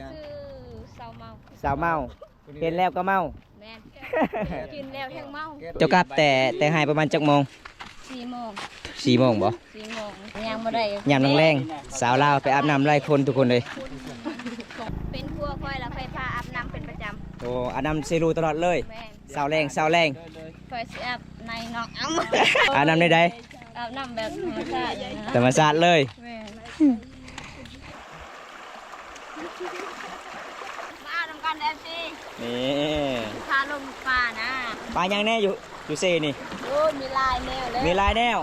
ยังชื่อเสาเมาสาวเมา เห็นแล้วก็เมา แม่นกินแล้วแห้งเมาเจ้ากลับแต่แต่หายประมาณจักโมงสี่โมงสี่โมงบ่สี่โมงยังบ่ได้ยามแรงๆสาวลาวไปอาบน้ำไล่คนทุกคนเลย เป็นพวกค่อยแล้วค่อยพาอาบน้ำเป็นประจโอ้อาบน้ำเซรูตลอดเลยำแม่นสาวแรงสาวแรงค่อยสิอาบในนอกอ้ำอาบน้ำได้ใดอาบน้ำแบบธรรมชาติอย่างธรรมชาติเลย แม่น มาอาบน้ำกันเด้อสินี่พาลงป่านะปลายังแน่อยู่อยู่เซนี่โอ้ยมีลายแนวเลยมีหลายแนว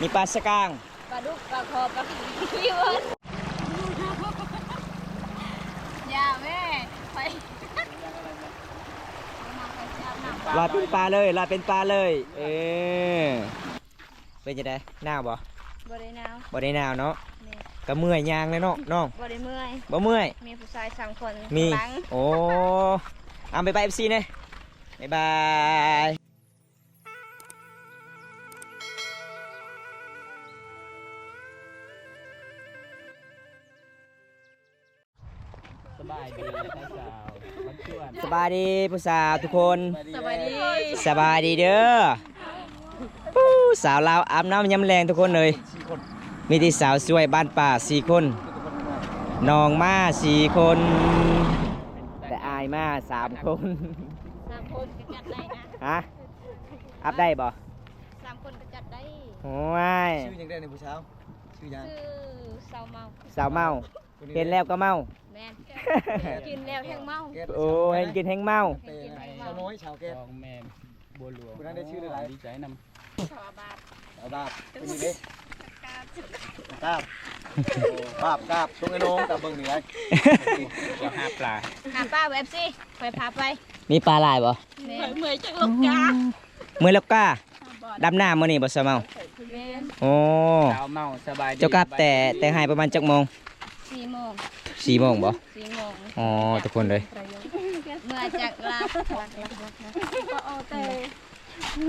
มีปลาสกางปลาดุกปลาคอปลาขี้เวิร์ดอย่าแม่ไปมาไปสิอาบน้ำลอยเป็นปลาเลยลอยเป็นปลาเลย เออเป็นจะได้หนาวบ่บ่ได้หนาวบ่ได้หนาวเนาะนี่ ก็เมื่อยยางเลยเนาะน้องบ่ได้เมื่อยบ่เมื่อย มีผู้ชายสามคนมี หลัง โอ้เอาไปไปเอฟซีเนี่ยบ๊ายบายสบายดีนะสาวมันชวนสบายดีผู้สาวทุกคน สบายดีสบายดีเด้อปู้สาวลาวอาบน้ำยำแรงทุกคนเลยสี่คน มีที่สาวสวยบ้านป่าสี่คนน้องมาสี่คน แต่อายมาสามคนสามคนก็จัดได้นะฮะอัพได้บ่สามคนก็จัดได้โอ้ยชื่อยังได้ในผู้เช้าชื่อยังชื่อเสาเมาสาวเมาเห็นแล้วก็เมาแม่นกินแล้วแห้งเมาโอ้เห็นกินแห้งเมาเตะชาวน้อยชาวแก้วของแม่บัวหลวงคุณนั่นได้ชื่ออะไรดีใจนชาวบาทเอาดาบเป็นยังไง กาบกาบกาบตรงไอ้น้องกับเบิ่งเหนือำจะห้าปลาหาป้าเว็บสิไปพาไปมีปลาลายบ่แม่นเมื่อยจากลูกกาเมื่อแล้วก้าดำน้ำมื้อนี้บ่สาวเมาแม่นโอ้เช้าเมาสบายดีเจ้ากลับแต่แต่หายประมาณจักโมงสี่โมงสี่โมงบ่สี่โมงอ๋อทุกคนเลยเมื่อจากลา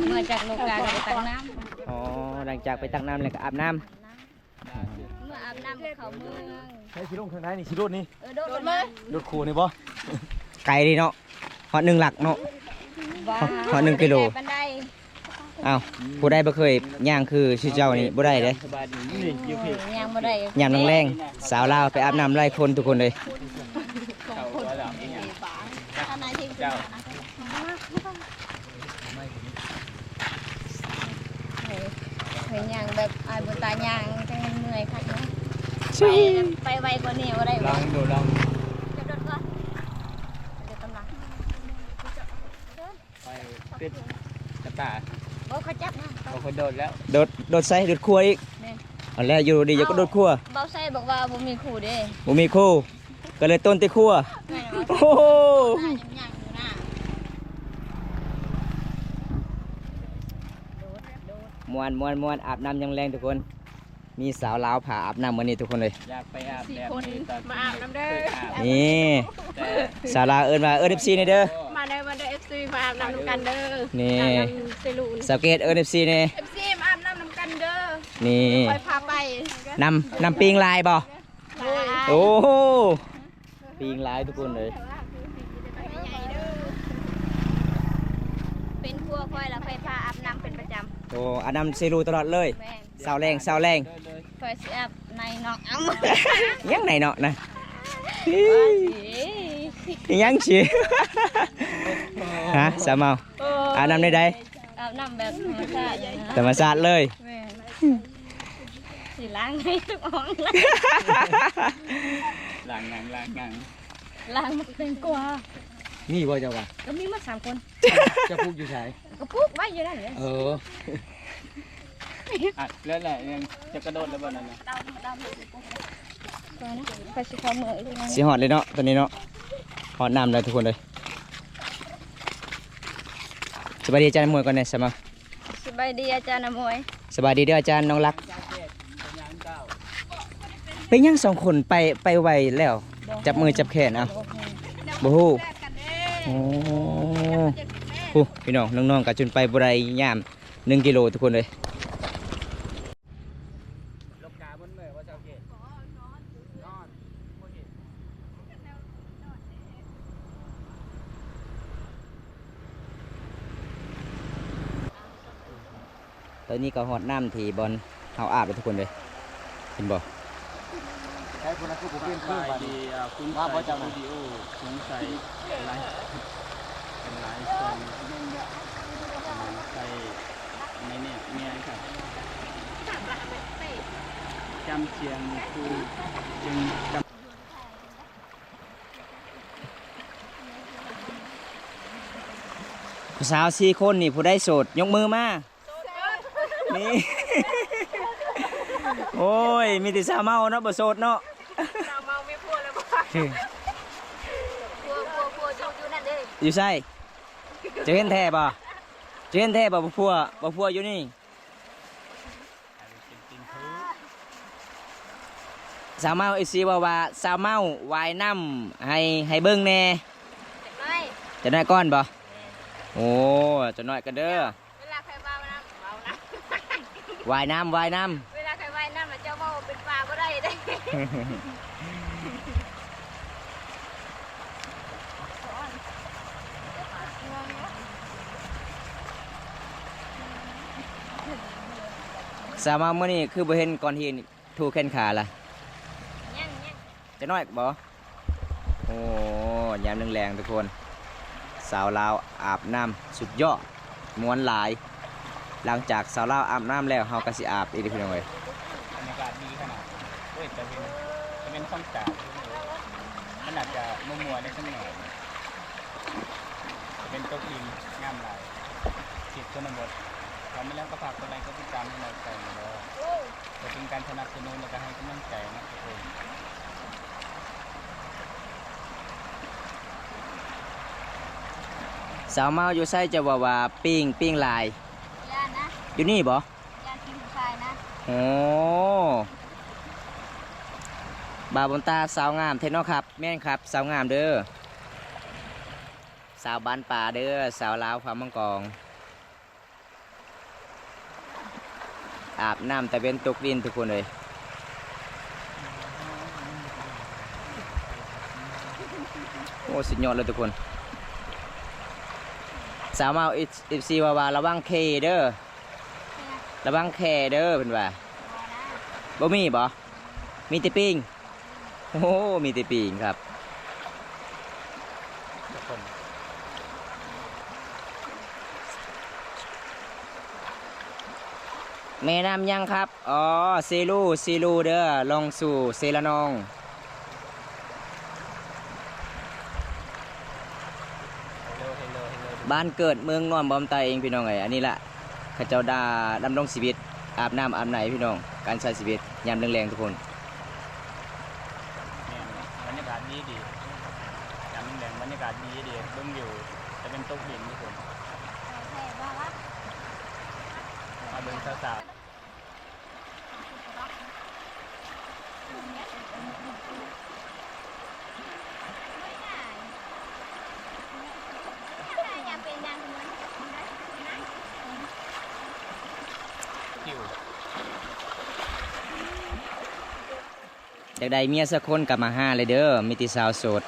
เมื่อจากลูกกาก็ไปตักน้ำอ๋อหลังจากไปตักน้ำแล้วก็อาบน้ เมื่ออาบน้ำเขาเมืองใช้ชิโร่ทางไหนนี่ชิโร่นี่เออโดดเลยรถครูนี่บ่ำไกลดีเนาะฮอดหนึ่งหลักเนาะ ว้าขอหนึ่งกิโล บันไดอ้าวผู้ใดบ่เคยย่างคือชื่อเจ้านี่บ่ได้เด้สบายดีนี่คิวผิดยังบ่ได้ยามแรงๆสาวลาวไปอาบน้ำไล่คนทุกคนเลยเขาว่าแล้วนี่นะอันไหนที่เจ้าเห็นยังแบบอายบนตายาง จังมันเมื่อยค่ะไปไปไวกว่านี้บ่ได้ลบ่องดูลองจะโดดก่อนเดี๋ยวกำลังไปเป็ดกระตายโอ้เขาจับนะเขาคนโดดแล้วโดดโดดใส่โดดครัวอีกแม่นอันแรกอยู่ดีจะก็โดดครัวเบาไส้บอกว่าบ่มีคู่เด้บ่มีคู่ก็เลยต้นแติครัวแม่นว่าโอ้โหหน้ายังยังอยู่หน้าโดดโดดมวนมวนมวนอาบน้ำยามแรงทุกคน มีสาวลาวผ่าอาบน้ำมื้อนี้ทุกคนเลย อยากไปอาบแบบนี้ตอนมาอาบน้ำเด้อ นี่แต่สาวลาวเอิ้นว่าเอิ้น FC นี่เด้อ มาเด้อมาเด้อ FC มาอาบน้ำน้ำกันเด้อนี่ อาบน้ำเซลูนสาวเกตเอิ้น FC นี่ FC มาอาบน้ำน้ำกันเด้อนี่ไปพาไปนำนำปิงลายบ่โอ้ยโอ้โหปิงลายทุกคนเลยเป็นพวกค่อยแล้วค่อยพาอาบน้ำเป็นประจโอ้อาบน้ำเซรูตลอดเลยำแม่น สาวแรงสาวแรง ค่อยสิอาบในนอกอ้ำ ยังไหนเนาะนะ ว่าสิ ยังเชียฮะสาวเมาอาบน้ำได้ใด อาบน้ำแบบธรรมชาติอย่างนั้น ธรรมชาติเลย แม่นสิล้างให้ทุกห้องเลย ล้างงังล้างงัง ล้างมันเต็มกว่า นี่บ่เจ้าว่ะ ก็มีมาสามคน จะพูกอยู่ไส ก็ปุ๊บไว้อยู่นั่นเลย เออ อัดแล้วแหละยังจะกระโดดแล้วบ่นั่นนะดาวดาวก่อนนะไปสิขอมืออีกทีนึงสีหอดเลยเนาะตัวนี้เนาะหอดน้ำเลยทุกคนเลยสบายดีอาจารย์มวยก่อนเนี่ยสมาสบายดีอาจารย์มวยสบายดีเด้ออาจารย์น้องรักเป็นยังสองคนไปไปไวแล้ว จับมือจับแขนเอาบูฮู้โอ้โหพี่น้องน้องๆกับจนไปบไรยามหนึ่งกิโลทุกคนเลย ลกกาบนเมื่อยว่าเจ้าเกศนอนบ่เห็น ตอนนี้ก็ฮอดน้ำที่บอลเฮาอาบแล้วทุกคนเลยเห็นบ่ใช้คนนั้นคือผมเปลี่ยนเครื่องบายบัดดีนี้อ่าคุณว่าบ่ใส่จังนะวิดีโอสงสัยไลฟ์เป็นไลฟ์ส่งใส่ในเนี่ยเมียครับจำเชียงคือจึงจำผู้สาวสี่คนนี่ผู้ได้โสดยกมือมา นี่ โอ้ย มีแต่สาวเมาเนาะบ่โสดเนาะเราเมาไม่พูดเลยบ่พัวพัวพัวชอบอยู่นั่นเด้อยู่ใช่จะเห็นแท้บ่จะเห็นแท้บ่บ่พัวบ่พัวอยู่นี่เป็นตินทูสาวเมาเอซีว่าว่าสาวเมาวายน้ำให้ให้เบิ่งแหน่ไม่จะน้อยก้อนบ่โอ้จะน้อยกันเด้อ เวลาใครว่าน้ำเมานะ วายน้ำวายน้เวลาใครว่าน้ำมันเจ้าว่าเป็นปลาก็ได้ได้ำสาวเมาเมื่อนี้คือบ่เห็นก่อนที่ถูกแขนขาล่ะยังยังจะน้อยบ่โอ้ยามแรงๆทุกคน สาวลาวอาบน้ำสุดยอดม้วนหลาย หลังจากสาวเล่าอาบน้ำแล้วเฮาก็สิอาบอีกพี่น้องเอ้ยบรรยากาศดีขนาดเฮ้ยแต่เป็นจะเป็นข้องจากมันอาจจะมัวมัวได้สักหน่อยจะเป็นต๊ะอินงามลายสิทธิ์ชนบททำไม่แล้วก็ฝากคนไรก็ติดตามให้เราใจอยู่แล้วจะเป็นการสนับสนุนและก็ให้กำลังใจนะทุกคนสาวเมาอยู่ไสจะว่าว่าปิ้งปิ้งลาย อยู่นี่บ่ยานที่ผู้ชายนะโอ้บาวบนตาสาวงามเทนเนาะครับ แม่นครับ สาวงามเด้อสาวบ้านป่าเด้อสาวลาวความมังกรอาบน้ำแต่เป็นตกดินทุกคนเลยโอ้สุดยอดเลยทุกคน สาวมาเอฟซีว่าว่าระวังเคเด้อ ระวังแคเด้อเพิ่นว่าพอนะบ่มีบ่มีแต่ปิงโอ้โหมีแต่ปิงครับทุกคนแม่น้ำยังครับ อ๋อเซลูเซลูเด้อ ลงสู่เซละนองเฮลโลเฮลโลเฮลโลบ้านเกิดเมืองนอนบอมตายเองพี่น้องเอ้ยอันนี้ละเข้าเจ้าดาดำรงชีวิต อาบน้ำอาบไหนพี่น้อง การใช้ชีวิตยามแรงๆทุกคนเนี่ยบรรยากาศดีดีจำแดงบรรยากาศดีดีเบิ่งอยู่จะเป็นโต๊ะหินทุกคนแค่ว่าว่ามาเบิ่งสาว อยากเป็นนางเหมือน ๆคิว อยากได้เมียสักคนกลับมาห้าเลยเด้อมีแติสาวโสด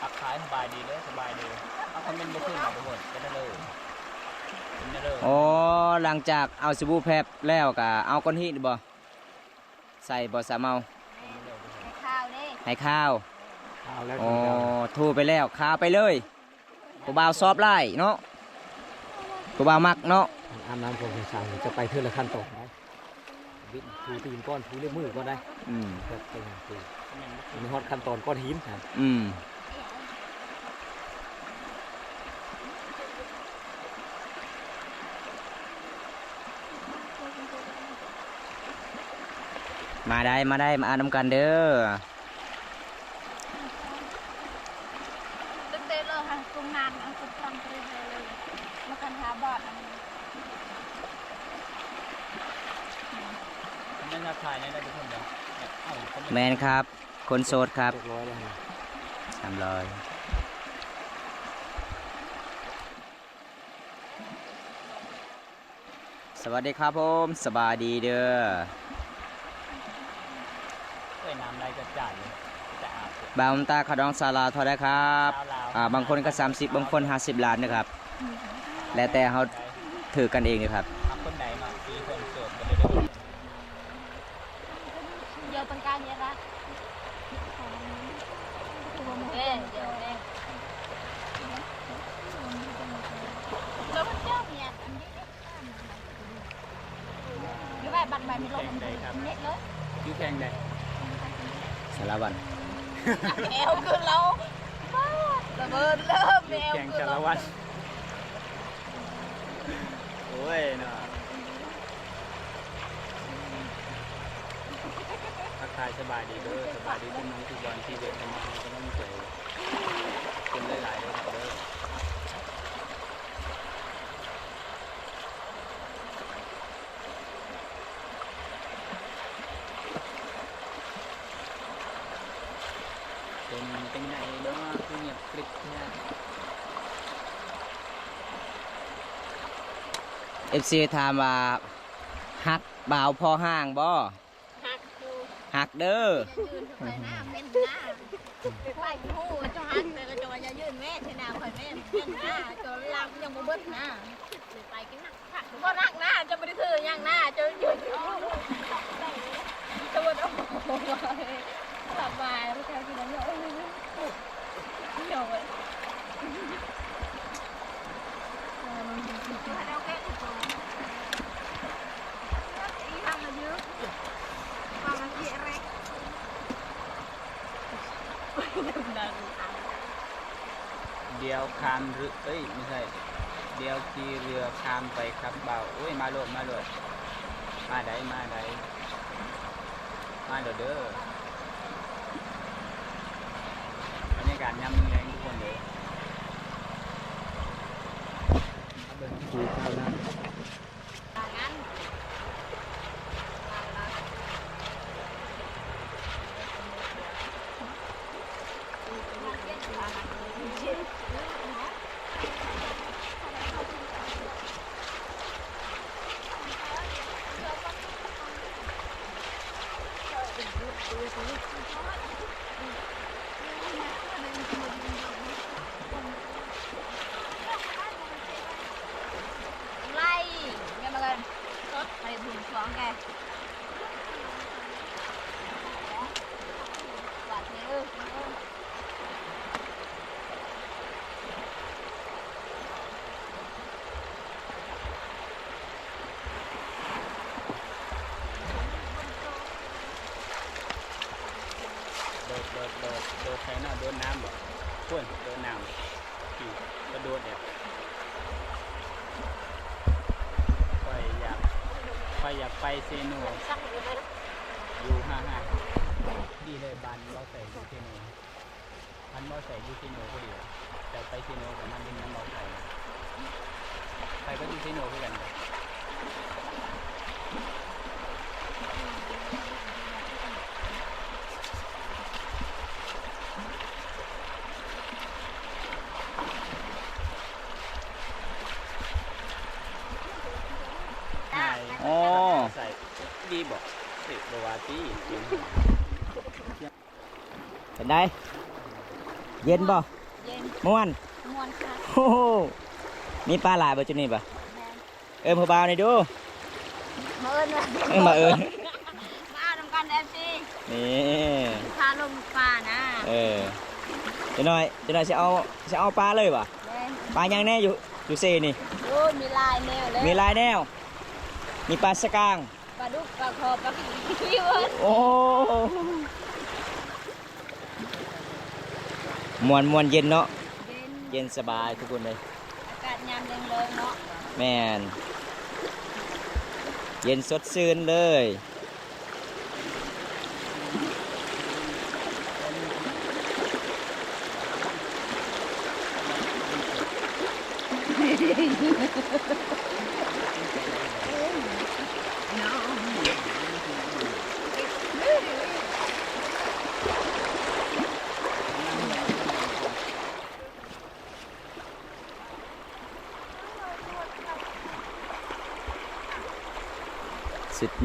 พักขายสบายดีเด้อสบายดีเอาคอมเมนต์บ่ขึ้นมาทุกคนเป็นได้เลยเป็นได้เลยอ๋อหลังจากเอาสบู่แพรบแล้วก็เอาก้อนหินบ่ใส่บ่สาเมาข้าวเด้ ให้ข้าวเอาแล้วอ๋อทูไปแล้วข้าวไปเลยกูบ่าวซอบไล่เนาะกูบ่าวมักเนาะอาบน้ำผมสาวจะไปเทื่อละขั้นตอนได้วิถูตีนก้อนถูเล็บมือก็ได้อืมครับเป็นอย่างตีมีฮอตขั้นตอนก้อนหินครับอืมมาได้มาได้มาอ่านน้ำกันเด้อ ตึกเตเลยค่ะกรุงนานเอาสุดทำไปเลยมาคันหา บอดอันนี้นั่นทักทายได้ทุกคนเด้อเนี่ยเอ้าคอมเมนต์แมนครับ คนโสดครับเรียบร้อยแล้วนะสามร้อยสวัสดีครับผมสบายดีเด้อเอ้ยน้ำไรก็จ่ายเลยจะอาบบ่าวน้ำตาขาวดองซาลาเทอได้ครับลาวๆอ่า บางคนก็ 30 บางคน 50 ล้านนะครับ แล้วแต่เขาถือกันเองเลยครับ เอาคนไหนมาสีคนโสดก็ได้ด้วย เดี๋ยวเป็นการเยอะละเอ้ยเดี๋ยวเอ้ยแล้วมันเจ้าเนี่ยอันนี้หรือว่าบัตรใบไม่ลงมันเน็ตเลย ยูแข่งใด สารวัน แมวคือเราบ้าระเบิดเริ่มแมว แข่ง คือ สาร เรา วัตร โอ้ยเนาะทักทายสบายดีเด้อสบายดีทุกน้องทุกวันที่เดินทางมาให้กำลังใจอคนหลายๆเลยครับเด้อเป็นเป็นไงเนาะคือเงียบกริบเนี่ย FC ถามว่าฮักบ่าวพอห้างบ่หักดูฮักเด้อจะยืนทำไมหน้าเม่นหน้าไปหูจะหักแต่ก็จะว่าจะยืนแม่ชนะคอยแม่เม่นหน้าจนลังยังบ่เบิ้ลหน้าไปกินหนักหักก็รักหน้าจะไม่ได้คือยังหน้าจะยืนจะว่าต้องสบายแล้วแกกินแล้วเยอะเยอะเลย เยอะฟังมาที่อะไรเดียวคามเรือเอ้ยไม่ใช่ เดียวขี่เรือคามไปครับเบาโอ้ยมาโหลดมาโหลดมาได้มาได้มาเด้อเด้อบรรยากาศยามแรงทุกคนเลย เอาเบิ่งภูข้าวน้ำ ไล่เงี้ยมากันรถไปถึงสองแกหวานเลย โดดโดดโดดโดดใส่หน้าโดนน้ำบ่พ่นโดนน้ำขี่กระโดดเนี่ยค่อยอยากค่อยอยากไป เซโนสักหนึ่งเลยนะอยู่ห้าห้าดีเลยบันเราใส่ยูเซโนพันเราใส่ยูเซโนก็ดีแต่ไปเซโนกับมันเป็นน้ำเราใส่ใครก็ยูเซโนเพื่อกันเลยใช่ โอ้ ใส่ดีบอกสิบวาตีจริง เป็น ไดเย็นบ่เย็นม่วนมวนค่ะโอ้โหมีปลาหลายบ่จุดนี้บ่เอิ้มผู้บ่าวหนี่อยดูมาเอิญมาเอิ้มมาเอิ้นมาทำการเอฟซีนี่พาลงป่านะเออจะหน่อยจะหน่อยสิเอาสิเอาปลาเลยบ่เล่นปลายังแน่อยู่อยู่เซนี่ โอ้มีลายแนวเลยมีหลายแนว มีปลาสกางปลาดุกปลาคอปลาขี้เวิร์ดโอ้ มวนมวนเย็นเนาะเย็นเย็นสบายทุกคนเลยอากาศยามแรงๆเนาะแมนเย็นสดชื่นเลยเ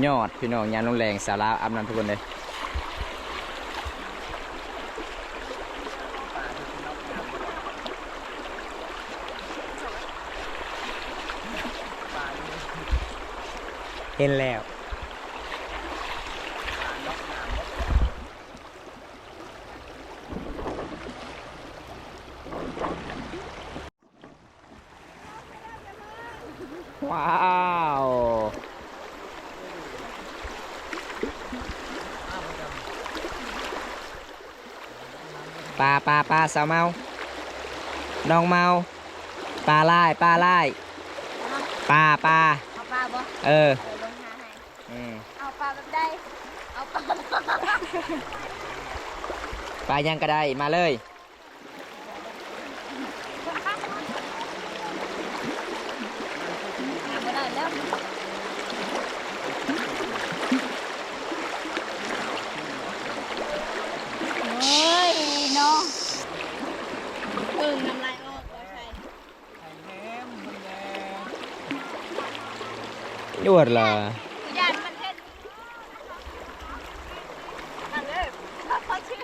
ยอดพี่น้องยานลงแรงสาราอับน้ำทุกคนเลยเห็นแล้วาวปลาปลาปลา สาวเมา น้องเมา ปลาไล่ปลาไล่ปลาปลาเอาปลาบ่เออเออลงหาให้อืมเอาปลาแบบใดเอาปลา ปลายังก็ได้มาเลย บ่ได้แล้วเฮ้ยเนาะเพิ่งน้ำลายออกก็ใช่ ยวดเหรอยาอันเลยเขาชื่อ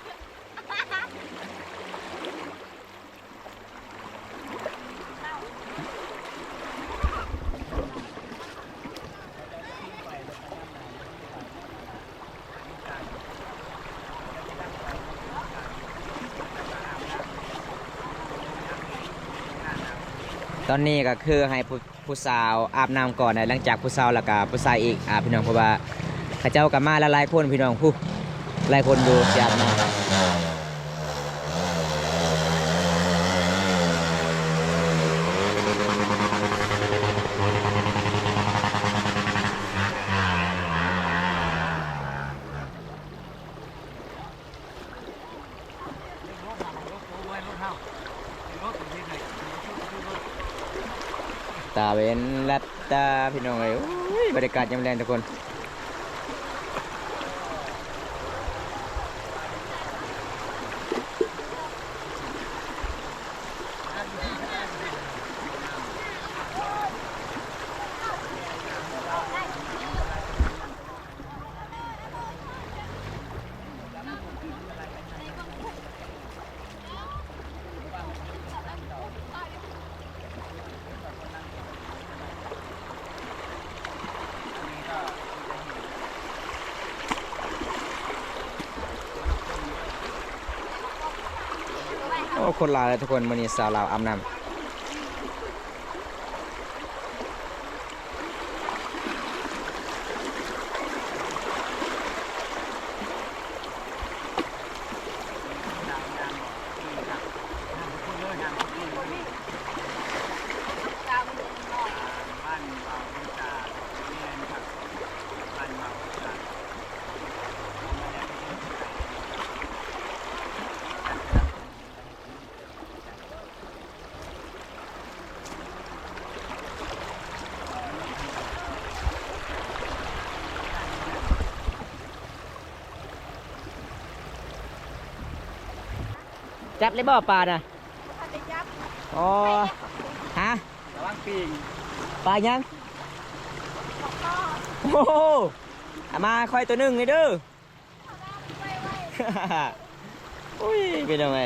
ตอนนี้ก็คือให้ผู้ ผู้สาวอาบน้ำก่อนนะหลังจากผู้สาวแล้วก็ผู้ชายอีกอ่าพี่น้องเพราะว่าข้าเจ้ากับมาละลายคนพี่น้องผู้หลายคนดูสิอาบน้ำ ตาเวนลัดตาพี่น้องเอ้ยโอ้ยบรรยากาศยามแรงทุกคน คนลายเลยทุกคนมันนี้สาวลาวอาบน้ำ ตามันเป็นหน่อย บ้านเบาบูชาแม่นครับบ้านเบาบูชา จับเลยบ่ปลาน่ะถ้าได้จับอ๋อฮะระวังปีงปลายังโอ้โหเอามาคอยตัวหนึ่งเลยเด้ออุ้ยเป็นยังไง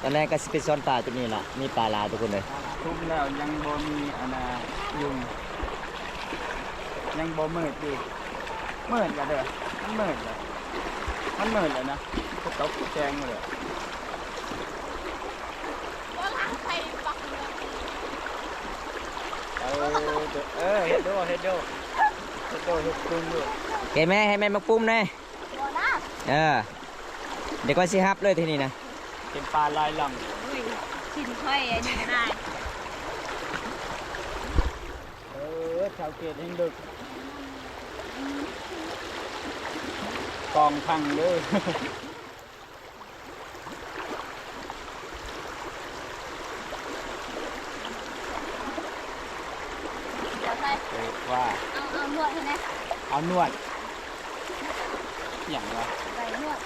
ตอนแรกก็สเปซอนปลาตัวนี้ล่ะมีปลาลาทุกคนเลยทุบแล้วยังบ่มีอันน่ะยุงยังบ่มืดดีมืดละเด้อมันมืดเลยมันมืดเลยนะก็ตกแจงเลย ก็ล้างใส่ปักเลย เออเฮ็ดดูเฮ็ดดูเฮ็ดดูเฮ็ดปรุงดูเห็นไหมให้แม่มาปุ้มน่ตัวน้าเออเดี๋ยวก็สิฮับเลยทีนี้นะเป็นปลาลายลำชิ้นค่อยอันนี้ก็ได้เออชาวเกตแห่งดึกกองพังเด้อ ว่าเอาเอานวดใช่ไหมเอานวดอย่างวะใบนวด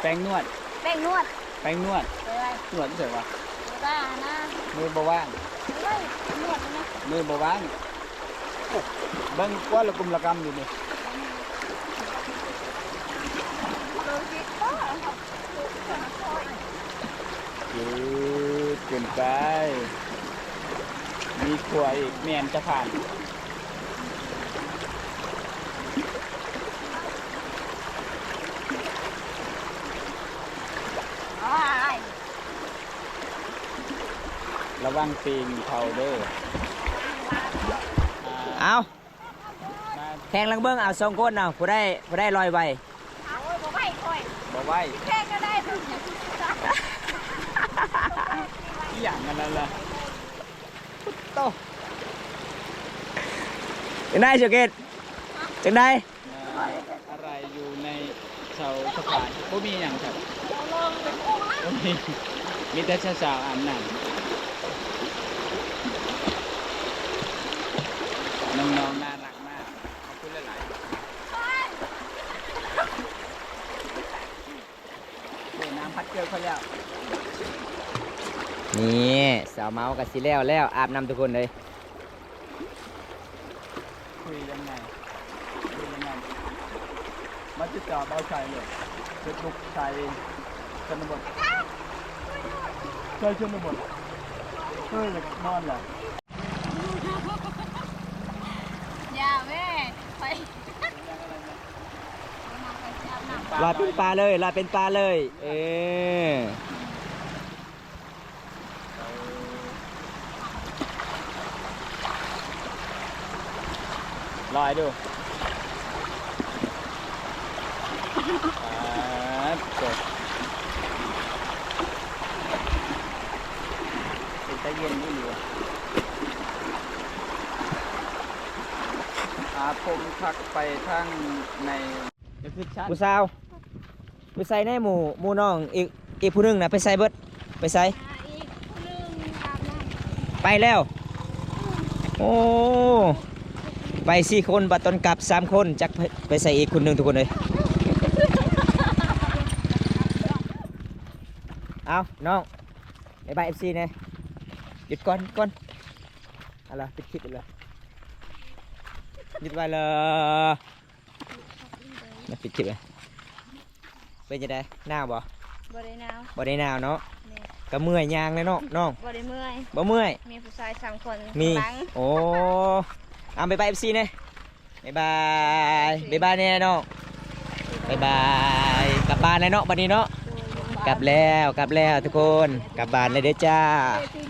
แป้งนวด แป้งนวดแป้งนวดนวดเฉยวะบ้านะมือบาว่างนวดใช่ไหมมือบาว่างเบิ่งว่าละกุมละกำอยู่นี่ดูสิโอเกินไป มีขวอีกแมนจะผ่าน ระวังตีนเขาเด้ออ่าเอามาแข่งลังเบิ้งเอาสองคนเอาผู้ได้ผู้ได้ลอยใบเอาไว้บ่ไว้ค่อยบอกไว้แค่ก็ได้เพิ่งจะพิจารณาอหย่างกันนั่นล่ะจังได้เชเกตจังได้อ่าอะไรอยู่ในเสาสะพานก็มีอย่างครับลองเป็นโอ้ยบ่มีมีแต่สาวๆอาบน้ำ น้องๆน่ารักมาก ขอบคุณหลายๆเดี๋ยวน้ำพัดเกลือเขาแล้วนี่สาวเมาส์กับสิแล้วแล้วอาบน้ำทุกคนเลย คุยยังไงคุยยังไงมาติดต่อเบาชายเลยเฟซบุ๊กชายชนบทชายชนบทเฮ้ยนอนเหรอ อย่าแม่ไป ลอยเป็นปลาเลยลอยเป็นปลาเลย เออลอยดูอ่าจบเป็นตะเย็นนี่หรืออาผมทักไปทางในเดี๋ยวคือชั้นผู้สาว ผู้ใส่ในหมู่หมู่น้องอีกอีกผู้หนึงนะไปใส่เบิดไปใส่อีกหนึ่งตามนั้นไปแล้ว โอ้ไปสี่คนบัดตอนกลับสามคนจักไปไปใส่อีกคนหนึ่งทุกคนเลยเอาน้องไอ้บายเอฟซีเนี่ยหยุดก่อนหยุดก่อนเอะไรปิดคลิปไปเลยหยุดไว้เลยมาปิดคลิปเลย เป็นยังไงหนาวบ่บ่ได้หนาวบ่ได้หนาวเนาะนี่ก็เมื่อยยางเลยเนาะน้องบ่ได้เมื่อยบ่เมื่อย มีผู้ชายสามคนมีหลังโอ้เอาไปบายเอฟซีเนี่ยบายบายบายบายเนี่ยน้องบายบายกลับบ้านเลยเนาะบัดนี้เนาะกลับแล้วกลับแล้วทุกคนกลับบ้านเลยเด้อจ้าที่เหลือ